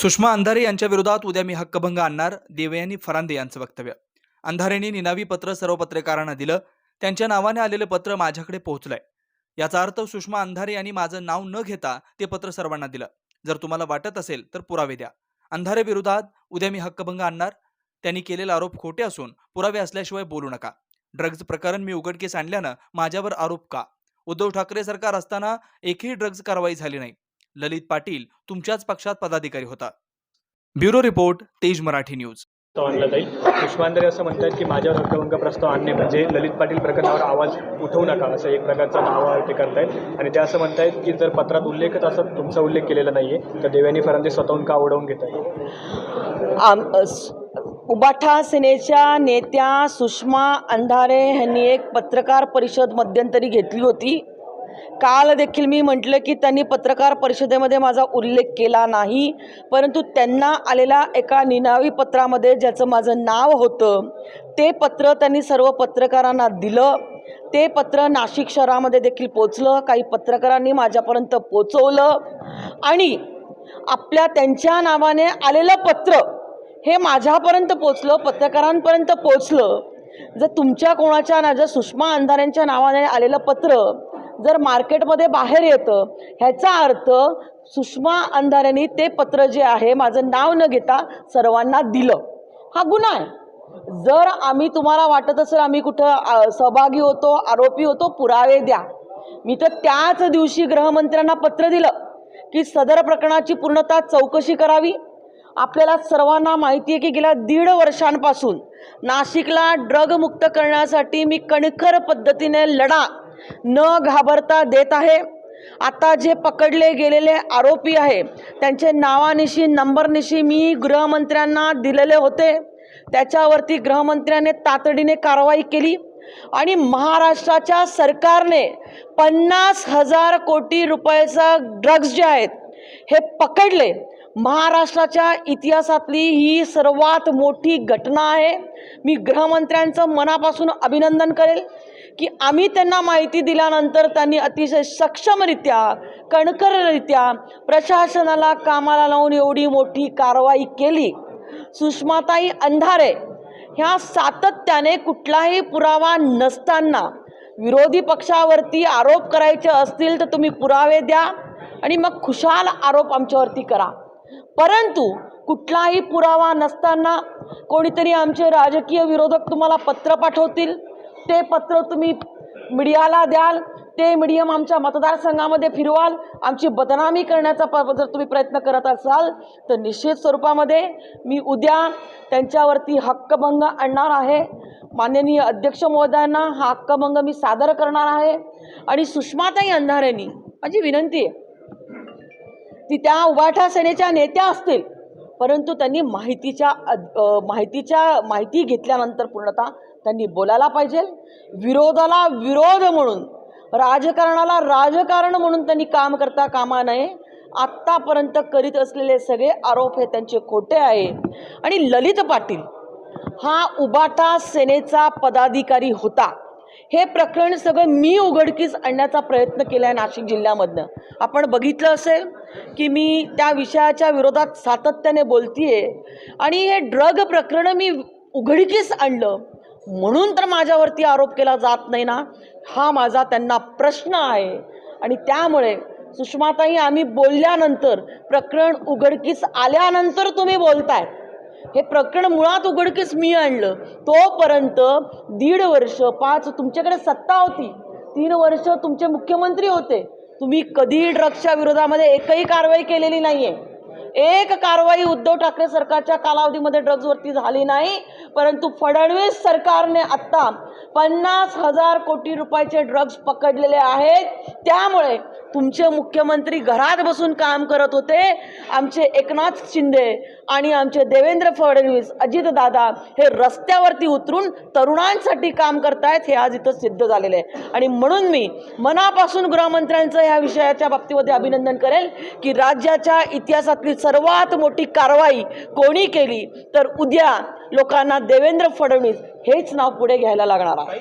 सुषमा अंधारे यांच्या विरोधात उद्या मी हक्कभंग आणणार देवयानी फरांदे यांचं वक्तव्य. अंधारेंनी निनावी पत्र सर्व पत्रकारांना दिलं त्यांच्या नावाने आलेलं पत्र माझ्याकडे पोहोचलंय. याचा अर्थ सुषमा अंधारे यांनी माझं नाव न घेता ते पत्र सर्वांना दिलं. जर तुम्हाला वाटत असेल तर पुरावे द्या. अंधारे विरोधात उद्या मी हक्कभंग आणणार त्यांनी केलेले आरोप खोटे असून पुरावे असल्याशिवाय बोलू नका. ड्रग्ज प्रकरण मी उघडकीस आणल्यानं माझ्यावर आरोप का? उद्धव ठाकरे सरकार असताना एकही ड्रग्ज कारवाई झाली नाही. ललित पाटील तुमच्याच पक्षात पदाधिकारी होता. ब्युरो रिपोर्ट तेज मराठी न्यूज. तो आणला जाईल. पुष्पांतरे असं म्हणतात की माझ्यावर हक्कभंग प्रस्ताव आणणे म्हणजे ललित पाटील प्रकरणावर आवाज उठवू नका असं एक प्रकारचा दावा ते करतायत. आणि ते असं म्हणतायत की जर पत्रात उल्लेखच असं तुमचा उल्लेख केलेला नाही आहे तर देवयानी फरांदे स्वतःहून का उडवून घेत आहे उबाठा सेनेच्या नेत्या सुषमा अंधारे यांनी एक पत्रकार परिषद मध्यंतरी घेतली होती. काल देखील मी म्हटलं की त्यांनी पत्रकार परिषदेमध्ये माझा उल्लेख केला नाही परंतु त्यांना आलेल्या एका निनावी पत्रामध्ये ज्याचं माझं नाव होतं ते पत्र त्यांनी सर्व पत्रकारांना दिलं. ते पत्र नाशिक शहरामध्ये देखील पोचलं काही पत्रकारांनी माझ्यापर्यंत पोचवलं आणि आपल्या त्यांच्या नावाने आलेलं पत्र हे माझ्यापर्यंत पोचलं पत्रकारांपर्यंत पोचलं. जर तुमच्या कोणाच्या ना जर सुषमा अंधारेंच्या नावाने आलेलं पत्र जर मार्केटमध्ये बाहेर येतं ह्याचा अर्थ सुषमा अंधाऱ्यांनी ते पत्र जे आहे माझं नाव न घेता सर्वांना दिलं. हा गुन्हा आहे. जर आम्ही तुम्हाला वाटत असेल आम्ही कुठं सहभागी होतो आरोपी होतो पुरावे द्या. मी तर त्याच दिवशी गृहमंत्र्यांना पत्र दिलं की सदर प्रकरणाची पूर्णतः चौकशी करावी. आपल्याला सर्वांना माहिती आहे की गेल्या दीड वर्षांपासून नाशिकला ड्रग मुक्त करण्यासाठी मी कणखर पद्धतीने लढा न घाबरता देत आहे. आता जे पकडले गेलेले आरोपी आहे त्यांचे नावानिशी नंबरनिशी मी गृहमंत्र्यांना दिलेले होते. त्याच्यावरती गृहमंत्र्याने तातडीने कारवाई केली आणि महाराष्ट्राच्या सरकारने पन्नास हजार कोटी रुपयाचा ड्रग्ज जे आहेत हे पकडले. महाराष्ट्राच्या इतिहासातली ही सर्वात मोठी घटना आहे. मी गृहमंत्र्यांचं मनापासून अभिनंदन करेल. की आम्ही त्यांना माहिती दिल्यानंतर त्यांनी अतिशय सक्षमरित्या कणखररित्या प्रशासनाला कामाला लावून एवढी मोठी कारवाई केली. सुषमाताई अंधारे ह्या सातत्याने कुठलाही पुरावा नसताना विरोधी पक्षावरती आरोप करायचे असतील तर तुम्ही पुरावे द्या आणि मग खुशाल आरोप आमच्यावरती करा. परंतु कुठलाही पुरावा नसताना कोणीतरी आमचे राजकीय विरोधक तुम्हाला पत्र पाठवतील? ते पत्र तुम्ही मीडियाला द्याल ते मीडियम आमच्या मतदारसंघामध्ये फिरवाल आमची बदनामी करण्याचा प जर तुम्ही प्रयत्न करत असाल तर निश्चित स्वरूपामध्ये मी उद्या त्यांच्यावरती हक्कभंग आणणार आहे. माननीय अध्यक्ष महोदयांना हा हक्कभंग मी सादर करणार आहे. आणि सुषमाताई अंधारेंनी माझी विनंती आहे ती त्या उभाठा सेनेच्या नेत्या असतील परंतु त्यांनी माहितीच्या माहितीच्या माहिती घेतल्यानंतर पूर्णतः त्यांनी बोलायला पाहिजे. विरोधाला विरोध म्हणून राजकारणाला राजकारण म्हणून त्यांनी काम करता कामा नये. आत्तापर्यंत करीत असलेले सगळे आरोप हे त्यांचे खोटे आहे. आणि ललित पाटील हा उबाटा सेनेचा पदाधिकारी होता. हे प्रकरण सगळं मी उघडकीस आणण्याचा प्रयत्न केला आहे नाशिक जिल्ह्यामधनं. आपण बघितलं असेल की मी त्या विषयाच्या विरोधात सातत्याने बोलतीये आणि हे ड्रग प्रकरण मी उघडकीस आणलं. म्हणून तर माझ्यावरती आरोप केला जात नाही ना. हा माझा त्यांना प्रश्न आहे. आणि त्यामुळे सुषमाताई आम्ही बोलल्यानंतर प्रकरण उघडकीस आल्यानंतर तुम्ही बोलताय हे प्रकरण मुळात उघडकीस मी आणलं. तोपर्यंत दीड वर्ष पाच तुमच्याकडे सत्ता होती. तीन वर्ष तुमचे मुख्यमंत्री होते. तुम्ही कधीही ड्रग्सच्या विरोधामध्ये एकही कारवाई केलेली नाही आहे एक कारवाई उद्धव ठाकरे सरकारच्या कालावधीमध्ये ड्रग्जवरती झाली नाही परंतु फडणवीस सरकारने आत्ता पन्नास हजार कोटी रुपयाचे ड्रग्ज पकडलेले आहेत. त्यामुळे तुमचे मुख्यमंत्री घरात बसून काम करत होते. आमचे एकनाथ शिंदे आणि आमचे देवेंद्र फडणवीस अजितदादा हे रस्त्यावरती उतरून तरुणांसाठी काम करतायत हे आज इथं सिद्ध झालेलं आहे. आणि म्हणून मी मनापासून गृहमंत्र्यांचं ह्या विषयाच्या बाबतीमध्ये अभिनंदन करेल की राज्याच्या इतिहासातली सर्वात मोठी कारवाई कोणी केली तर उद्या लोकांना देवेंद्र फडणवीस हेच नाव पुढे घ्यायला लागणार आहे.